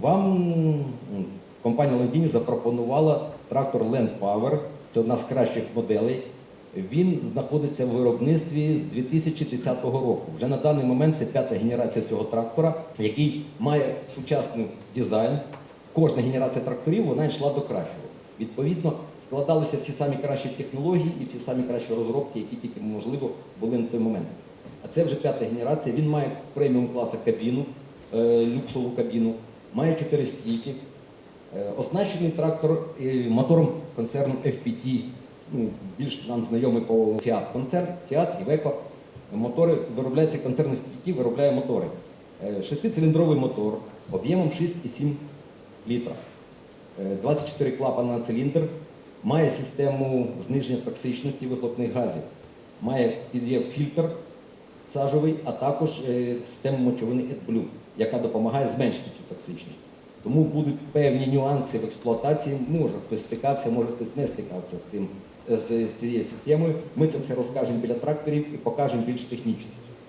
Вам компанія Лендіні запропонувала трактор Land Power. Це одна з кращих моделей. Він знаходиться в виробництві з 2010 року. Вже на даний момент це п'ята генерація цього трактора, який має сучасний дизайн. Кожна генерація тракторів вона йшла до кращого. Відповідно, вкладалися всі самі кращі технології і всі самі кращі розробки, які тільки можливо були на той момент. А це вже п'ята генерація. Він має преміум класу кабіну, е, люксову кабіну, має чотири стійки. Е, Оснащений трактор е, мотором концерну FPT, ну, більш нам знайомий по Fiat концерн, Fiat, Iveco. Мотори виробляється концерн FPT, виробляє мотори. Е, Шестициліндровий мотор об'ємом 6,7 літра. Е, 24 клапана на циліндр, має систему зниження токсичності вихлопних газів, має під'єм фільтр сажовий, а також система систему мочовини AdBlue, яка допомагає зменшити цю токсичність. Тому будуть певні нюанси в експлуатації. Може хтось стикався, може хтось не стикався з тим е, з цією системою. Ми це все розкажемо біля тракторів і покажемо більш технічно.